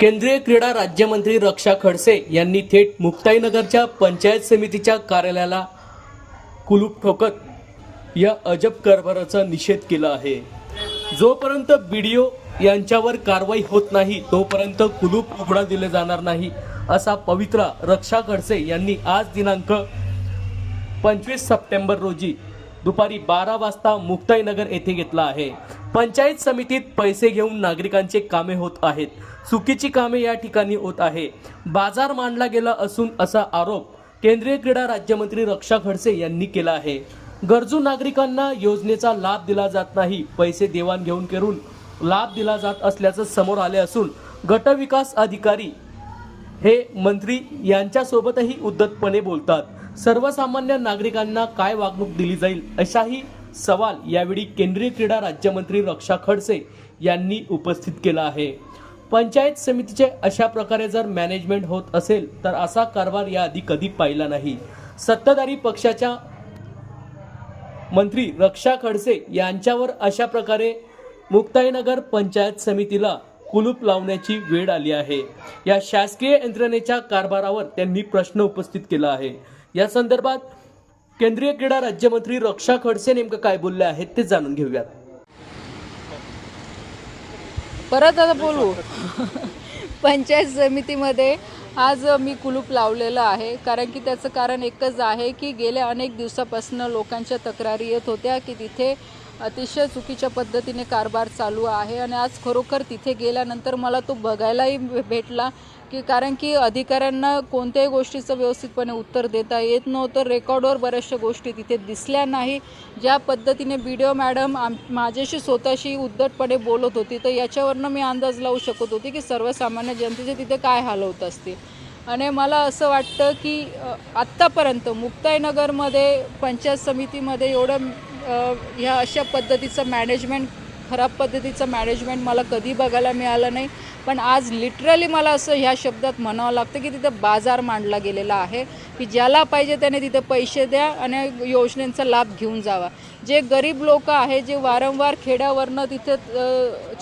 केंद्रीय क्रीडा राज्यमंत्री रक्षा खडसे यांनी थेट मुक्ताईनगरच्या पंचायत समितीच्या कार्यालयाला कुलूप ठोकत या अजब कारभाराचा निषेध केला आहे. जोपर्यंत बीडीओ यांच्यावर कारवाई होत नाही तोपर्यंत कुलूप उघडा दिले जाणार नाही असा पवित्रा रक्षा खडसे यांनी आज दिनांक पंचवीस सप्टेंबर रोजी दुपारी बारा वाजता मुक्ताईनगर येथे घेतला आहे. पंचायत समितीत पैसे घेऊन नागरिकांचे कामे होत आहेत. चुकीची कामे या ठिकाणी होत आहे. बाजार मांडला गेला असून असा आरोप केंद्रीय क्रीडा राज्यमंत्री रक्षा खडसे यांनी केला आहे. गरजू नागरिकांना योजनेचा लाभ दिला जात नाही. पैसे देवाणघेवाण करून लाभ दिला जात असल्याचं समोर आले असून गटविकास अधिकारी हे मंत्री यांच्यासोबतही उद्धतपणे बोलतात. सर्वसामान्य नागरिकांना काय वागणूक दिली जाईल अशाही सवाल यावेळी केंद्रीय क्रीडा राज्यमंत्री रक्षा खडसे यांनी उपस्थित केला आहे. पंचायत समितीचे अशा प्रकारे जर मॅनेजमेंट होत असेल तर असा कारभार याआधी कधी पाहिला नाही. सत्ताधारी पक्षाच्या मंत्री रक्षा खडसे यांच्यावर अशा प्रकारे मुक्ताईनगर पंचायत समितीला कुलूप लावण्याची वेळ आली आहे. या शासकीय यंत्रणेच्या कारभारावर त्यांनी प्रश्न उपस्थित केला आहे. या संदर्भात केंद्रीय क्रीडा राज्यमंत्री रक्षा खडसे नेमकं काय बोलले आहेत ते जाणून घेऊयात. परत आता बोलू. पंचायत समितीमध्ये आज मी कुलूप लावलेलं आहे. कारण की त्याचं कारण एकच आहे की गेल्या अनेक दिवसापासून लोकांच्या तक्रारी येत होत्या की तिथे अतिशय चुकीच्या पद्धतीने कारभार चालू आहे आणि आज खरोखर तिथे गेल्यानंतर मला तो बघायलाही भेटला की कारण की अधिकाऱ्यांना कोणत्याही गोष्टीचं व्यवस्थितपणे उत्तर देता येत नव्हतं. रेकॉर्डवर बऱ्याचशा गोष्टी तिथे दिसल्या नाही. ज्या पद्धतीने बी डी ओ मॅडम आम माझ्याशी स्वतःशी उद्धटपणे बोलत होती तर याच्यावरनं मी अंदाज लावू शकत होती की सर्वसामान्य जनतेचे तिथे काय हाल होत असतील. आणि मला असं वाटतं की आत्तापर्यंत मुक्ताईनगरमध्ये पंचायत समितीमध्ये एवढं ह्या अशा पद्धतीचं मॅनेजमेंट खराब पद्धतीचं मॅनेजमेंट मला कधी बघायला मिळालं नाही. पण आज लिटरली मला असं ह्या शब्दात म्हणावं लागतं की तिथं बाजार मांडला गेलेला आहे की ज्याला पाहिजे त्याने तिथं पैसे द्या आणि योजनेचा लाभ घेऊन जावा. जे गरीब लोक आहे जे वारंवार खेड्यावरनं तिथे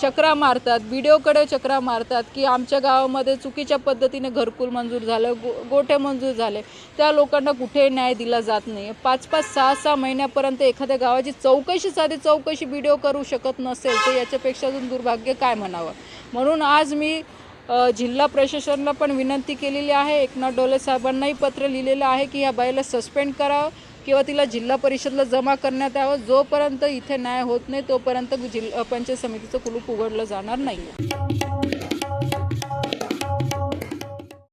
चक्रा मारतात व्हिडिओकडे चक्रा मारतात की आमच्या गावामध्ये चुकीच्या पद्धतीने घरकुल मंजूर झालं गो गोठे मंजूर झाले त्या लोकांना कुठे न्याय दिला जात नाही पाच पाच सहा सहा महिन्यापर्यंत एखाद्या गावाची चौकशी साधी चौकशी व्हिडिओ करू शकत नसेल तर याच्यापेक्षा अजून दुर्भाग्य काय म्हणावं? म्हणून आज मी जिल्हा प्रशासनाला पण विनंती केलेली आहे. एकनाथ डोले साहेबांनाही पत्र लिहिलेलं आहे की या बाईला सस्पेंड करावं किंवा तिला जिल्हा परिषदला जमा करण्यात यावं. जोपर्यंत इथे न्याय होत नाही तोपर्यंत जिल्हा पंचायत समितीचं कुलूप उघडलं जाणार नाही.